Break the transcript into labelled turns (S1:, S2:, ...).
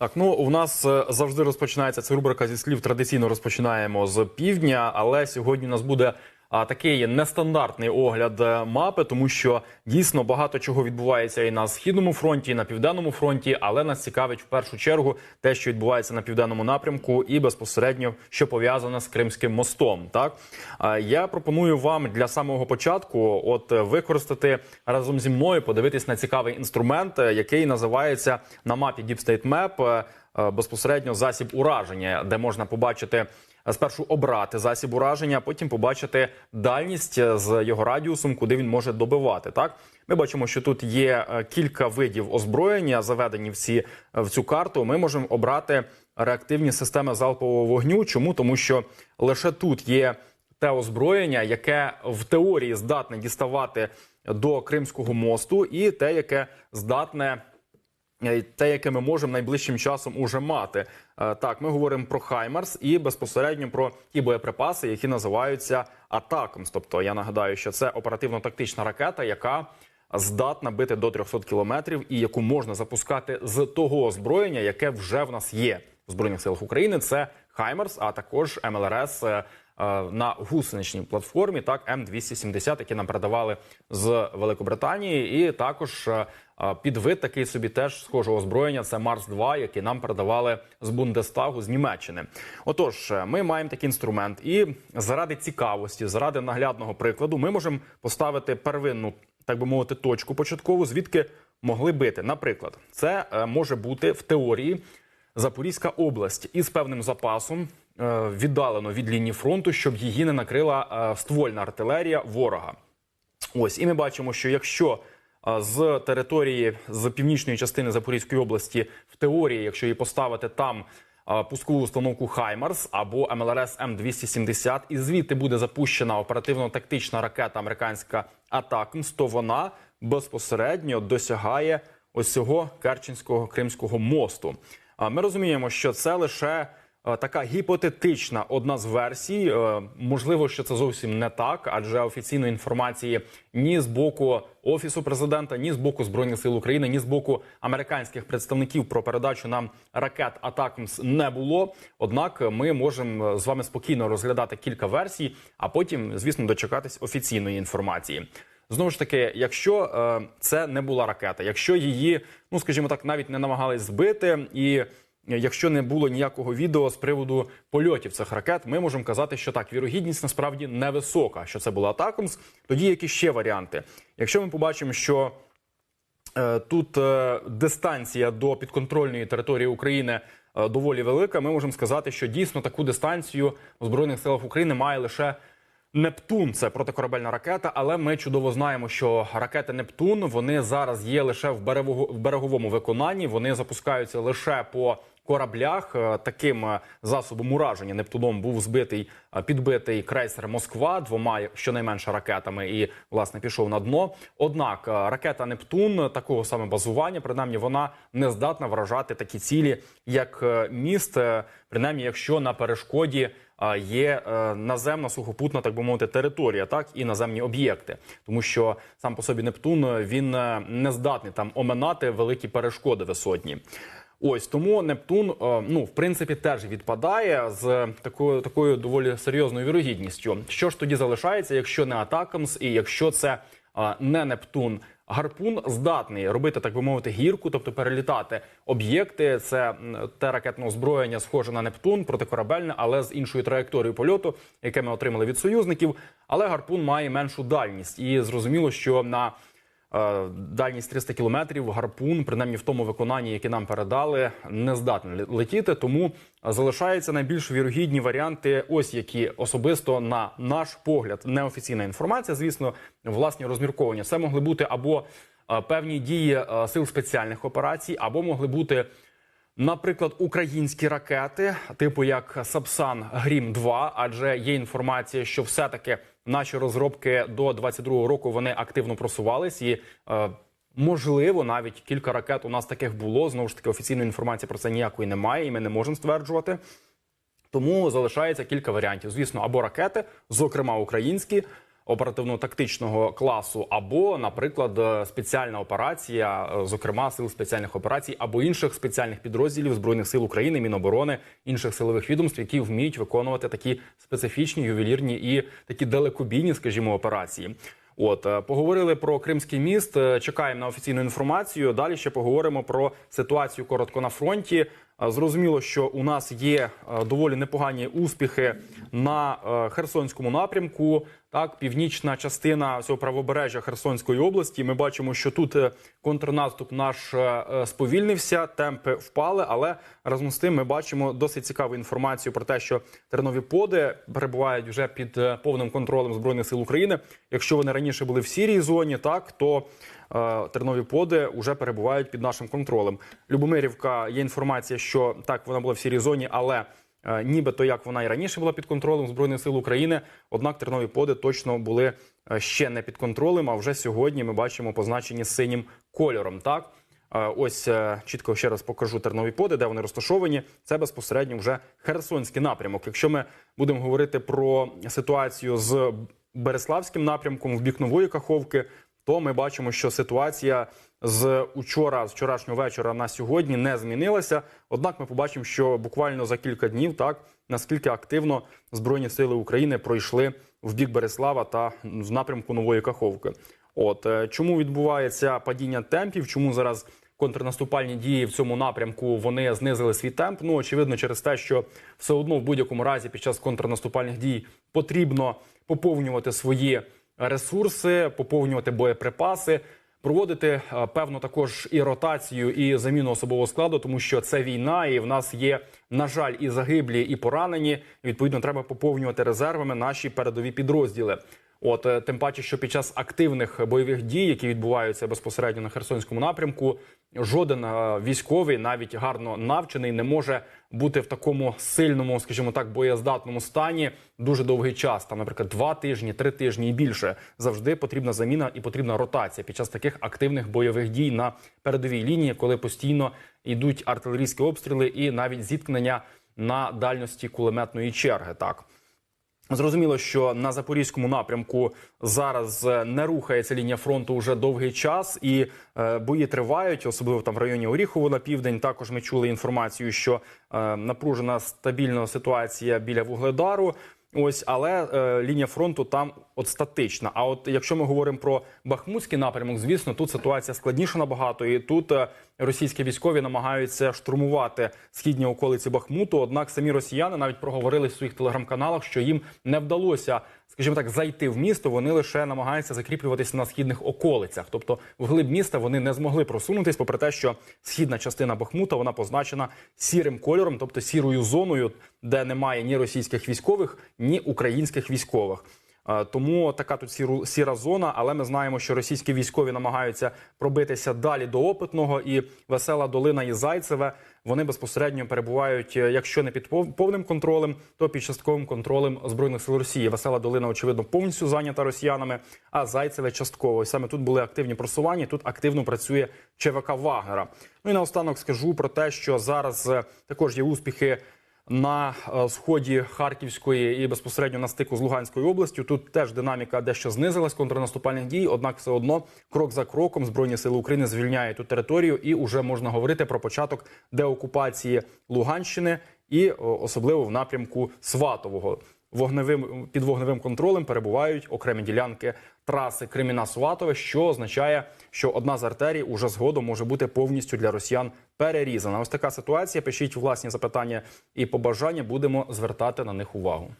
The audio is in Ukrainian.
S1: Так, ну у нас е, завжди розпочинається ця рубрика зі слів. Традиційно розпочинаємо з півдня, але сьогодні у нас буде такий нестандартний огляд е, мапи, тому що дійсно багато чого відбувається і на східному фронті, і на південному фронті. Але нас цікавить в першу чергу те, що відбувається на південному напрямку, і безпосередньо що пов'язане з Кримським мостом. Так я пропоную вам для самого початку, от е, використати разом зі мною, подивитись на цікавий інструмент, е, який називається на мапі Deep State Map безпосередньо засіб ураження, де можна побачити. Е, Спершу обрати засіб ураження, а потім побачити дальність е, з його радіусом, куди він може добивати. Так ми бачимо, що тут є е, кілька видів озброєння, заведені всі в цю карту. Ми можемо обрати реактивні системи залпового вогню. Чому тому, що лише тут є те озброєння, яке в теорії здатне діставати до Кримського мосту, і те, яке здатне. Е, Те, яке ми можемо найближчим часом уже мати, Е, так ми говоримо про Хаймарс і безпосередньо про ті боєприпаси, які називаються Атакамс. Тобто я нагадаю, що це оперативно-тактична ракета, яка здатна бити до 300 кілометрів, і яку можна запускати з того озброєння, яке вже в нас є в збройних силах України. Це Хаймарс, а також МЛРС е, на гусеничній платформі, так М270, які нам передавали з Великобританії, і також е, е, підвид такий собі теж схожого озброєння. Це Марс 2 який нам передавали з Бундестагу з Німеччини. Отож, е, ми маємо такий інструмент, і заради цікавості, заради наглядного прикладу, ми можемо поставити первинну, так би мовити, точку початкову, звідки могли бити. Наприклад, це е, може бути в теорії. Запорізька область із певним запасом е, віддалено від лінії фронту, щоб її не накрила е, ствольна артилерія ворога. Ось і ми бачимо, що якщо е, з території з північної частини Запорізької області в теорії, якщо її поставити там е, пускову установку Хаймарс або МЛРС М270, і звідти буде запущена оперативно-тактична ракета американська Атакмс, то вона безпосередньо досягає ось цього Керченського Кримського мосту. Ми розуміємо, що це лише е, така гіпотетична одна з версій. Е, Можливо, що це зовсім не так, адже офіційної інформації ні з боку офісу президента, ні з боку збройних сил України, ні з боку американських представників про передачу нам ракет Атакмс не було. Однак ми можемо е, з вами спокійно розглядати кілька версій, а потім, звісно, дочекатись офіційної інформації. Знову ж таки, якщо е, це не була ракета, якщо її, ну скажімо так, навіть не намагались збити, і якщо не було ніякого відео з приводу польотів цих ракет, ми можемо казати, що так, вірогідність насправді невисока, що це була Атакамс. Тоді які ще варіанти? Якщо ми побачимо, що Е, Тут е, дистанція до підконтрольної території України е, доволі велика. Ми можемо сказати, що дійсно таку дистанцію в збройних силах України має лише Нептун. Це протикорабельна ракета. Але ми чудово знаємо, що ракети Нептун вони зараз є лише в береговому виконанні. Вони запускаються лише по кораблях. Е, Таким е, засобом ураження Нептуном був збитий е, підбитий крейсер Москва двома щонайменше ракетами, і власне пішов на дно. Однак ракета Нептун такого саме базування, принаймні, вона не здатна вражати такі цілі, як міст, принаймні, якщо на перешкоді. Є наземна сухопутна, так би мовити, територія, так і наземні об'єкти, тому що сам по собі Нептун він не здатний там оминати великі перешкоди висотні. Ось тому Нептун, е, ну в принципі, теж відпадає з такою такою доволі серйозною вірогідністю. Що ж тоді залишається, якщо не Атакамс, і якщо це е, не Нептун? Гарпун здатний робити, так би мовити, гірку, тобто перелітати об'єкти. Це те ракетне озброєння, схоже на Нептун, протикорабельне, але з іншою траєкторією польоту, яке ми отримали від союзників. Але гарпун має меншу дальність, і зрозуміло, що на Дальність 300 кілометрів, гарпун, принаймні в тому виконанні, яке нам передали, не здатний летіти. Тому залишаються найбільш вірогідні варіанти, ось які особисто на наш погляд, неофіційна інформація. Звісно, власні розмірковання. Це могли бути або е, певні дії е, сил спеціальних операцій, або могли бути. Наприклад, українські ракети, типу як Сапсан Грім 2 адже є інформація, що все-таки наші розробки до 22-го року вони активно просувались, і е, можливо навіть кілька ракет у нас таких було. Знову ж таки, офіційної інформації про це ніякої немає, і ми не можемо стверджувати. Тому залишається кілька варіантів. Звісно, або ракети, зокрема українські, оперативно-тактичного класу, або, наприклад, е, спеціальна операція, е, зокрема сил спеціальних операцій, або інших спеціальних підрозділів збройних сил України, Міноборони, інших силових відомств, які вміють виконувати такі специфічні, ювелірні і такі далекобійні, скажімо, операції. От е, поговорили про Кримський міст. Чекаємо на офіційну інформацію. Далі ще поговоримо про ситуацію коротко на фронті. Зрозуміло, що у нас є е, доволі непогані успіхи на е, Херсонському напрямку. Так, північна частина цього правобережжя Херсонської області. Ми бачимо, що тут е, контрнаступ наш сповільнився, темпи впали. Але разом з тим ми бачимо досить цікаву інформацію про те, що тернові поди перебувають вже під повним контролем збройних сил України. Якщо вони раніше були в сірій зоні, так то тернові поди вже перебувають під нашим контролем. Любомирівка є інформація, що так вона була в сірій зоні, але е, нібито як вона і раніше була під контролем збройних сил України. Однак тернові поди точно були е, ще не під контролем. А вже сьогодні ми бачимо позначені синім кольором. Так. Е, Ось е, чітко ще раз покажу тернові поди, де вони розташовані. Це безпосередньо вже Херсонський напрямок. Якщо ми будемо говорити про ситуацію з Береславським напрямком в бік нової Каховки, то ми бачимо, що ситуація з учора, з вчорашнього вечора на сьогодні не змінилася. Однак ми побачимо, що буквально за кілька днів так наскільки активно збройні сили України пройшли в бік Береслава та в напрямку нової Каховки. От е, чому відбувається падіння темпів? Чому зараз контрнаступальні дії в цьому напрямку вони знизили свій темп? Ну очевидно, через те, що все одно в будь-якому разі під час контрнаступальних дій потрібно поповнювати свої ресурси, поповнювати боєприпаси. Проводити е, певно також і ротацію, і заміну особового складу, тому що це війна, і в нас є на жаль і загиблі, і поранені. І, Відповідно, треба поповнювати резервами наші передові підрозділи. От е, тим паче, що під час активних бойових дій, які відбуваються безпосередньо на Херсонському напрямку, жоден е, військовий, навіть гарно навчений, не може бути в такому сильному, скажімо так, боєздатному стані дуже довгий час. Там, наприклад, два тижні, три тижні і більше. Завжди потрібна заміна і потрібна ротація під час таких активних бойових дій на передовій лінії, коли постійно йдуть артилерійські обстріли і навіть зіткнення на дальності кулеметної черги. Так. Зрозуміло, що на запорізькому напрямку зараз е, не рухається лінія фронту вже довгий час, і е, бої тривають, особливо там в районі Оріхово на південь. Також ми чули інформацію, що е, напружена стабільна ситуація біля вугледару. Ось, але е, лінія фронту там от статична. А от якщо ми говоримо про Бахмутський напрямок, звісно, тут ситуація складніша набагато, і тут е, російські військові намагаються штурмувати східні околиці Бахмуту. Однак самі росіяни навіть проговорили в своїх телеграм-каналах, що їм не вдалося, скажімо так, зайти в місто. Вони лише намагаються закріплюватися на східних околицях. Тобто, в глиб міста вони не змогли просунутись, попри те, що східна частина Бахмута вона позначена сірим кольором, тобто сірою зоною, де немає ні російських військових, ні українських військових. Е, Тому така тут сіра зона, але ми знаємо, що російські військові намагаються пробитися далі до опитного і весела долина і Зайцеве. Вони безпосередньо перебувають, е, якщо не під пов- повним контролем, то під частковим контролем збройних сил Росії. Весела долина, очевидно, повністю зайнята росіянами, а Зайцеве частково. І саме тут були активні просування. Тут активно працює ЧВК Вагнера. Ну і наостанок скажу про те, що зараз е, також є успіхи на е, сході Харківської і безпосередньо на стику з Луганською областю. Тут теж динаміка дещо знизилась контрнаступальних дій. Однак, все одно крок за кроком збройні сили України звільняють ту територію, і вже можна говорити про початок деокупації Луганщини і особливо в напрямку Сватового. Вогневим під вогневим контролем перебувають окремі ділянки траси Креміна-Сватове, що означає, що одна з артерій уже згодом може бути повністю для росіян перерізана. Ось така ситуація. Пишіть власні запитання і побажання. Будемо звертати на них увагу.